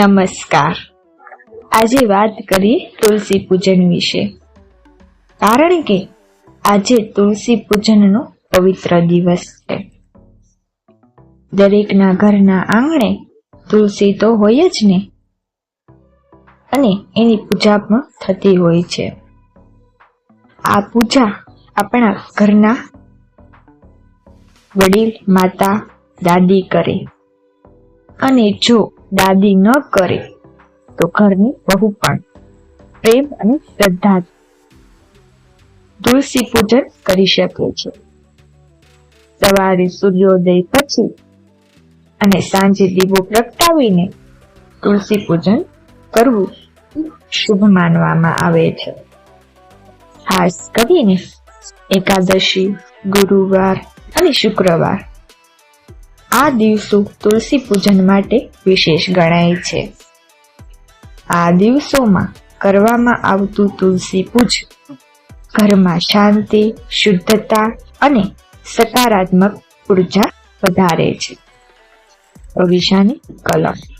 નમસ્કાર. આજે વાત કરીએ તુલસી પૂજન વિશે. કારણ કે આજે તુલસી પૂજનનો પવિત્ર દિવસ છે. દરેકના ઘરના આંગણે તુલસી તો હોય જ ને? અને એની પૂજા પણ થતી હોય છે. આ પૂજા આપણા ઘરના વડીલ, માતા, દાદી કરે. અને જો દાદી ન કરે, તો ઘરની બહુ પણ પ્રેમ અને શ્રદ્ધા તુલસી પૂજન કરી શકે છે. સવારે સૂર્યોદય પછી અને સાંજે દીવો પ્રગટાવીને તુલસી પૂજન કરવું શુભ માનવામાં આવે છે. ખાસ કરીને એકાદશી, ગુરુવાર અને શુક્રવાર આ દિવસો તુલસી પૂજન માટે વિશેષ ગણાય છે. આ દિવસોમાં કરવામાં આવતું તુલસી પૂજન ઘરમાં શાંતિ, શુદ્ધતા અને સકારાત્મક ઊર્જા વધારે છે. અવિશાની કલમ.